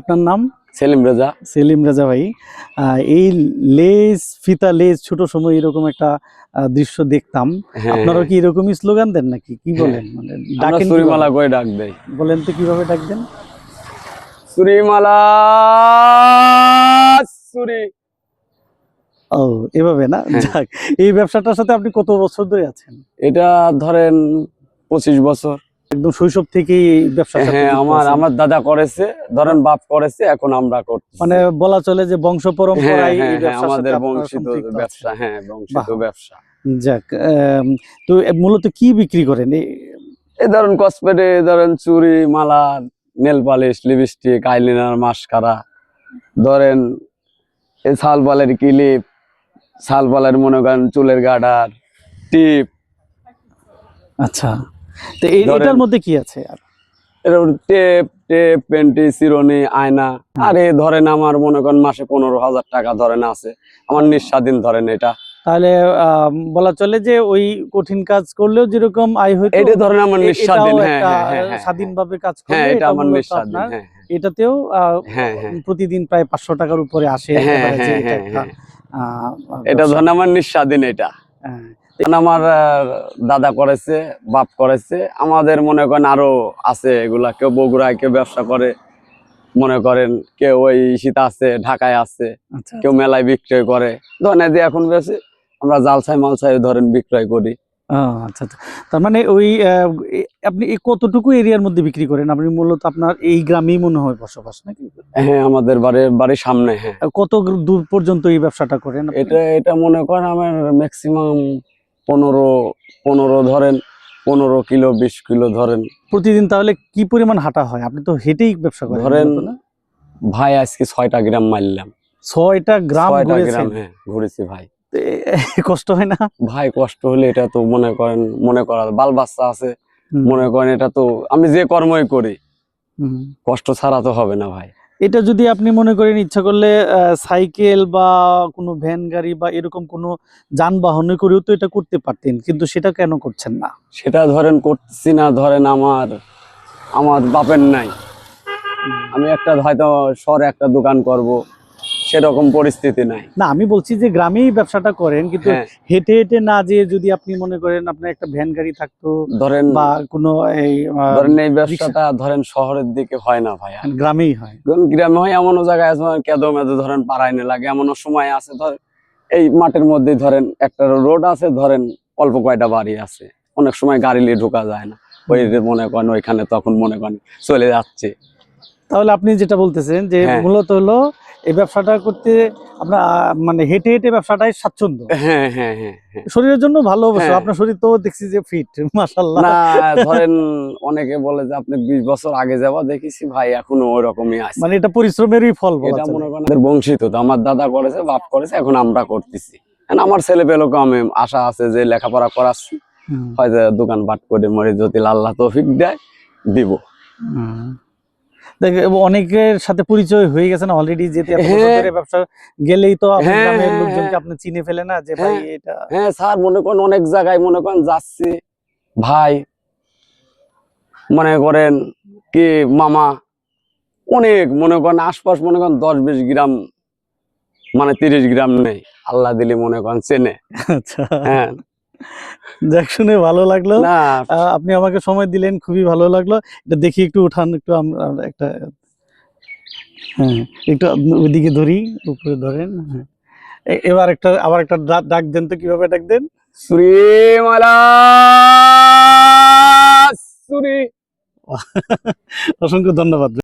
আপনার নাম? সেলিম রেজা। সেলিম রাজা ভাই। এই লেজ ফিতা লেজ ছোট সময় এরকম একটা দৃশ্য দেখতাম। হ্যাঁ। আপনারা কি এরকমই স্লোগান দেন নাকি? কি বলেন? মানে ডাকেন সুরিমালা? করে ডাক দেই। বলেন তো কীভাবে ডাক দেন? সুরিমালা সুরি। ও এভাবে না? হ্যাঁ। যাক এই ব্যবসাটার সাথে আপনি কত বছর ধরে আছেন? এটা ধরেন পঁচিশ বছর। একদম শৈশব থেকেই সাথে হ্যাঁ আমার আমার দাদা করেছে ধরেন বাপ করেছে এখন আমরা করছি মানে বলা চলে যে বংশ হ্যাঁ পরম্পরায় হ্যাঁ হ্যাঁ আমাদের বংশিত ব্যবসা হ্যাঁ বংশিত। ব্যবসা। যাক তো মূলত কি বিক্রি করেন? এই- ধরেন কসমেটে ধরেন চুড়ি মালা nail polish lipstick eyeliner mascara ধরেন এই শালপালের ক্লিপ শালপালের মনে করেন চুলের গার্ডার টিপ। আচ্ছা। তো এটার মধ্যে কি আছে আর? এরকম টেপ টেপ পেন্টি চিরনি আয়না। আর ধরেন আমার মনে করেন মাসে পনেরো হাজার টাকা ধরেন আছে। আমার নিঃস্বাধীন ধরেন এটা। তাহলে বলা চলে যে ওই কঠিন কাজ করলেও যেরকম আয় হইতো এটা ধরেন আমার নিঃস্বাধীন হ্যাঁ হ্যাঁ হ্যাঁ স্বাধীনভাবে কাজ হ্যাঁ এটা আমার নিঃস্বাধীন এটাতেও প্রতিদিন প্রায় পাঁচশো টাকার উপরে আসে এটা এটা ধরেন আমার নিঃস্বাধীন এটা। আমার দাদা করেছে বাপ করেছে আমাদের মনে করেন আরও আছে এগুলা। কেউ বগুড়ায় কেউ ব্যবসা করে মনে করেন কেউ ওই শীত আছে ঢাকায় আছে আচ্ছা কেউ মেলায় বিক্রয় করে। ধরেন যে এখন বেশি আমরা জালসাই মালসাই ধরেন বিক্রয় করি। আচ্ছা আচ্ছা। তার মানে ওই আপনি কতটুকু এরিয়ার মধ্যে বিক্রি করেন? আপনি মূলত আপনার এই গ্রামেই মনে হয় বসবাস নাকি? হ্যাঁ আমাদের বাড়ির বাড়ির সামনে হ্যাঁ। কত দূর পর্যন্ত এই ব্যবসাটা করেন এটা এটা মনে করেন আমার ম্যাক্সিমাম পনেরো পনেরো ধরেন পনেরো কিলো বিশ কিলো ধরেন। প্রতিদিন তাহলে কি পরিমাণ হাঁটা হয়? আপনি তো হেঁটেই ব্যবসা করেন ধরেন ভাই আজকে ছয়টা গ্রাম মারলাম। ছয়টা গ্রাম গ্রাম হ্যাঁ ঘুরেছি ভাই। কষ্ট হয় না? ভাই কষ্ট হলে এটা তো মনে করেন মনে করা বাল বাচ্চা আছে। মনে করেন এটা তো আমি যে কর্মই করি কষ্ট ছাড়া তো হবে না ভাই। এটা যদি আপনি মনে করেন ইচ্ছা করলে সাইকেল বা কোনো ভ্যান গাড়ি বা এরকম কোনো যানবাহনে করেও তো এটা করতে পারতেন কিন্তু সেটা কেন করছেন না? সেটা ধরেন করছি না ধরেন আমার আমার বাপের নাই। আমি একটা হয়তো সর একটা দোকান করব। সেরকম পরিস্থিতি নাই। না আমি বলছি যে গ্রামেই ব্যবসাটা করেন কিন্তু হ্যাঁ। হেঁটে হেঁটে না যে যদি আপনি মনে করেন আপনার একটা ভ্যান গাড়ি থাকতো ধরেন বা কোনো এই ধরেন এই ব্যবসাটা ধরেন শহরের দিকে হয় না ভাই গ্রামেই হয়। গ্রামে হয় এমনও জায়গায় আছে কেদো মেদো ধরেন পাড়ায় না লাগে এমনও সময় আছে ধরেন এই মাঠের মধ্যে ধরেন একটা রোড আছে ধরেন অল্প কয়টা বাড়ি আছে অনেক সময় গাড়ি নিয়ে ঢোকা যায় না। ওই মনে করেন ওইখানে তখন মনে করেন চলে যাচ্ছে। তাহলে আপনি যেটা বলতেছেন যে হ্যাঁ। মূলত হলো এই ব্যবসাটা করতে আপনার মানে হেঁটে হেঁটে ব্যবসাটাই স্বাচ্ছন্দ্য। হ্যাঁ হ্যাঁ হ্যাঁ শরীরের জন্য ভালো অবশ্য। আপনার শরীর তো দেখছি যে ফিট মাশাল্লাহ না ধরেন অনেকে বলে যে আপনি বিশ বছর আগে যাওয়া দেখেছি ভাই এখনও ওই রকমই আছে। মানে এটা পরিশ্রমেরই ফল বলা এটা মনে করেন বংশিত তো আমার দাদা করেছে বাপ করেছে এখন আমরা করতেছি। আমার ছেলে পেলেকে আমি আশা আছে যে লেখাপড়া করাচ্ছি। হয়তো দোকান পাট করে মরে যদি আল্লাহ তৌফিক দেয় দিব। অনেকের সাথে পরিচয় হয়ে গেছে না অলরেডি যেতে হ্যাঁ। ব্যবসা গেলেই তো হ্যাঁ, হ্যাঁ, লোকজনকে। আপনি চিনে ফেলে না যে ভাই। এটা হ্যাঁ স্যার মনে করেন অনেক জায়গায় মনে করেন যাচ্ছি ভাই মনে করেন কি মামা অনেক মনে করেন আশপাশ মনে করেন দশ বিশ গ্রাম মানে তিরিশ গ্রাম নেই আল্লাহ দিলে মনে করেন চেনে আচ্ছা হ্যাঁ যাক শুনে ভালো লাগল। আপনি আমাকে সময় দিলেন খুবই ভালো লাগল। এটা দেখি একটু উঠান একটু একটা হ্যাঁ একটু ওইদিকে ধরি উপরে ধরেন হ্যাঁ। এবার একটা আবার একটা ডাক দেন তো কীভাবে ডাক দেন? শ্রীমালা অসংখ্য ধন্যবাদ।